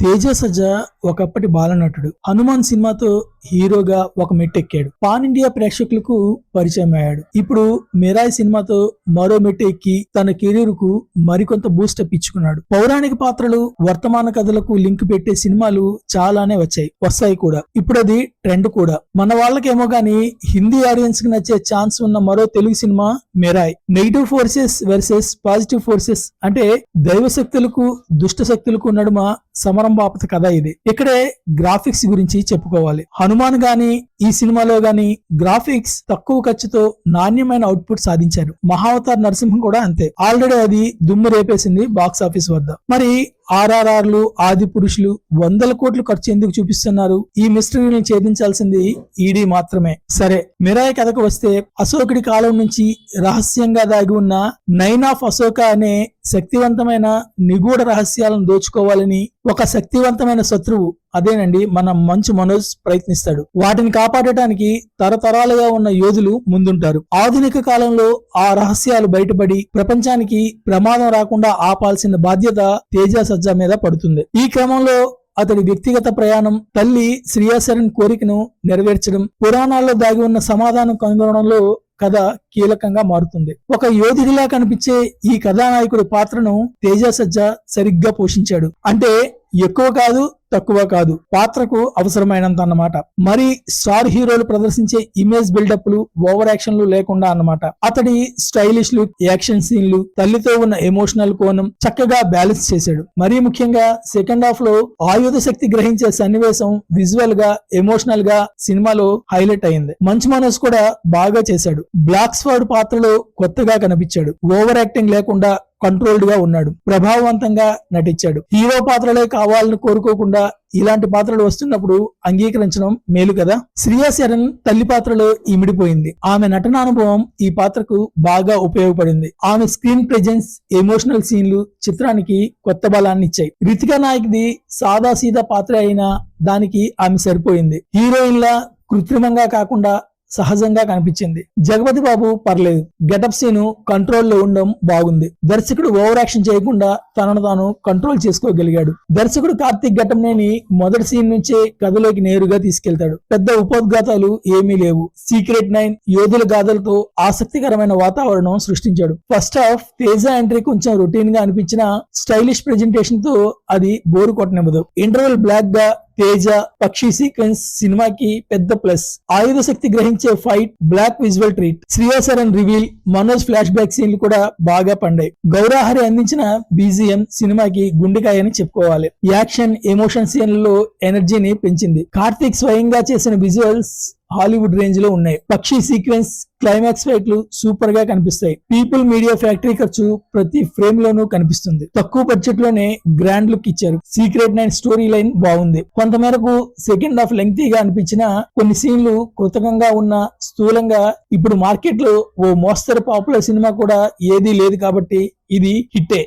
తేజ సజ్జ ఒకప్పటి బాలనటుడు. హనుమాన్ సినిమాతో హీరోగా ఒక మెట్టెక్కాడు. పాన్ ఇండియా ప్రేక్షకులకు పరిచయం అయ్యాడు. ఇప్పుడు మిరాయ్ సినిమాతో మరో మెట్టు ఎక్కి తన కెరీర్కు మరికొంత బూస్టప్ ఇచ్చుకున్నాడు. పౌరాణిక పాత్రలు వర్తమాన కథలకు లింక్ పెట్టే సినిమాలు చాలానే వచ్చాయి. వస్తాయి కూడా. ఇప్పుడు అది ట్రెండ్ కూడా. మన వాళ్ళకేమో గాని హిందీ ఆడియన్స్కి నచ్చే ఛాన్స్ ఉన్న మరో Telugu cinema Mirai. Negative forces versus positive forces అంటే దైవ శక్తులకు దుష్ట శక్తులకు నడుమ సమరం బాపత కథ ఇది. ఇక్కడే గ్రాఫిక్స్ గురించి చెప్పుకోవాలి. హనుమాన్ గాని ఈ సినిమాలో గాని గ్రాఫిక్స్ తక్కువ ఖర్చుతో నాణ్యమైన అవుట్పుట్ సాధించారు. మహావతార్ నరసింహం కూడా అంతే. ఆల్రెడీ అది దుమ్ము రేపేసింది బాక్స్ ఆఫీస్ వద్ద. మరి ఆర్ఆర్ఆర్లు ఆది పురుషులు వందల కోట్లు ఖర్చు ఎందుకు చూపిస్తున్నారు? ఈ మిస్టరీని ఛేదించాల్సింది ఈడీ మాత్రమే. సరే మిరాయి కథకు వస్తే అశోకుడి కాలం నుంచి రహస్యంగా దాగి ఉన్న నైన్ ఆఫ్ అశోక అనే శక్తివంతమైన నిగూఢ రహస్యాలను దోచుకోవాలని ఒక శక్తివంతమైన శత్రువు అదేనండి మన మంచు మనోజ్ ప్రయత్నిస్తాడు. వాటిని కాపాడటానికి తరతరాలుగా ఉన్న యోధులు ముందుంటారు. ఆధునిక కాలంలో ఆ రహస్యాలు బయటపడి ప్రపంచానికి ప్రమాదం రాకుండా ఆపాల్సిన బాధ్యత తేజ సజ్జా మీద పడుతుంది. ఈ క్రమంలో అతడి వ్యక్తిగత ప్రయాణం తల్లి శ్రీయాశరణ్ కోరికను నెరవేర్చడం పురాణాల్లో దాగి ఉన్న సమాధానం కనుగొనడంలో కథ కీలకంగా మారుతుంది. ఒక యోధుడిలా కనిపించే ఈ కథానాయకుడి పాత్రను తేజ సజ్జ సరిగ్గా పోషించాడు. అంటే ఎక్కువ కాదు తక్కువ కాదు పాత్రకు అవసరమైనంత అన్నమాట. మరి స్టార్ హీరోలు ప్రదర్శించే ఇమేజ్ బిల్డప్లు ఓవర్ యాక్షన్లు లేకుండా అన్నమాట. అతడి స్టైలిష్ లుక్ యాక్షన్ సీన్లు తల్లితో ఉన్న ఎమోషనల్ కోణం చక్కగా బ్యాలెన్స్ చేశాడు. మరీ ముఖ్యంగా సెకండ్ హాఫ్లో ఆయుధ శక్తి గ్రహించే సన్నివేశం విజువల్గా ఎమోషనల్గా సినిమాలో హైలైట్ అయింది. మంచు మనోజ్ కూడా బాగా చేశాడు. బ్లాక్ స్వాడ్ పాత్రలో కొత్తగా కనిపించాడు. ఓవర్ యాక్టింగ్ లేకుండా కంట్రోల్డ్గా ఉన్నాడు. ప్రభావవంతంగా నటించాడు. హీరో పాత్రలే కావాలని కోరుకోకుండా ఇలాంటి పాత్రలు వస్తున్నప్పుడు అంగీకరించడం మేలు కదా? శ్రియా శరణ్ తల్లి పాత్రలో ఇమిడిపోయింది. ఆమె నటన అనుభవం ఈ పాత్రకు బాగా ఉపయోగపడింది. ఆమె స్క్రీన్ ప్రెజెన్స్ ఎమోషనల్ సీన్లు చిత్రానికి కొత్త బలాన్ని ఇచ్చాయి. రితికా నాయక్ది సాదా సీదా పాత్ర అయినా దానికి ఆమె సరిపోయింది. హీరోయిన్ల కృత్రిమంగా కాకుండా సహజంగా కనిపించింది. జగపతి బాబు పర్లేదు. గెటప్ సీను కంట్రోల్లో ఉండడం బాగుంది. దర్శకుడు ఓవర్ యాక్షన్ చేయకుండా తనను తాను కంట్రోల్ చేసుకోగలిగాడు. దర్శకుడు కార్తీక్ ఘటంనేని మొదటి సీన్ నుంచే కథలోకి నేరుగా తీసుకెళ్తాడు. పెద్ద ఉపోద్ఘాతాలు ఏమీ లేవు. సీక్రెట్ నైన్ యోధుల గాథలతో ఆసక్తికరమైన వాతావరణం సృష్టించాడు. ఫస్ట్ హాఫ్ తేజ ఎంట్రీ కొంచెం రొటీన్గా అనిపించిన స్టైలిష్ ప్రెజెంటేషన్తో అది బోరు కొట్టనివ్వదు. ఇంటర్వెల్ బ్లాక్గా తేజ పక్షి సీక్వెన్స్ సినిమాకి పెద్ద ప్లస్. ఆయుధ శక్తి గ్రహించే fight block visual treat. Shriya Saran reveal Manoj flashback సీన్లు కూడా బాగా పండాయి. గౌరాహరి అందించిన బీజిఎం సినిమాకి గుండెకాయ అని చెప్పుకోవాలి. యాక్షన్ ఎమోషన్ సీన్లలో ఎనర్జీని పెంచింది. కార్తీక్ స్వయంగా చేసిన విజువల్స్ హాలీవుడ్ రేంజ్లో ఉన్నాయి. పక్షి సీక్వెన్స్ క్లైమాక్స్ ఫైట్లు సూపర్గా కనిపిస్తాయి. పీపుల్ మీడియా ఫ్యాక్టరీ ఖర్చు ప్రతి ఫ్రేమ్ లోనూ కనిపిస్తుంది. తక్కువ బడ్జెట్లోనే గ్రాండ్ లుక్ ఇచ్చారు. సీక్రెట్ నైన్ స్టోరీ లైన్ బాగుంది. కొంతమేరకు సెకండ్ హాఫ్ లెంగ్తీగా అనిపించిన కొన్ని సీన్లు కృతకంగా ఉన్న స్థూలంగా ఇప్పుడు మార్కెట్లో ఓ మోస్తరు పాపులర్ సినిమా కూడా ఏదీ లేదు కాబట్టి ఇది హిట్టే.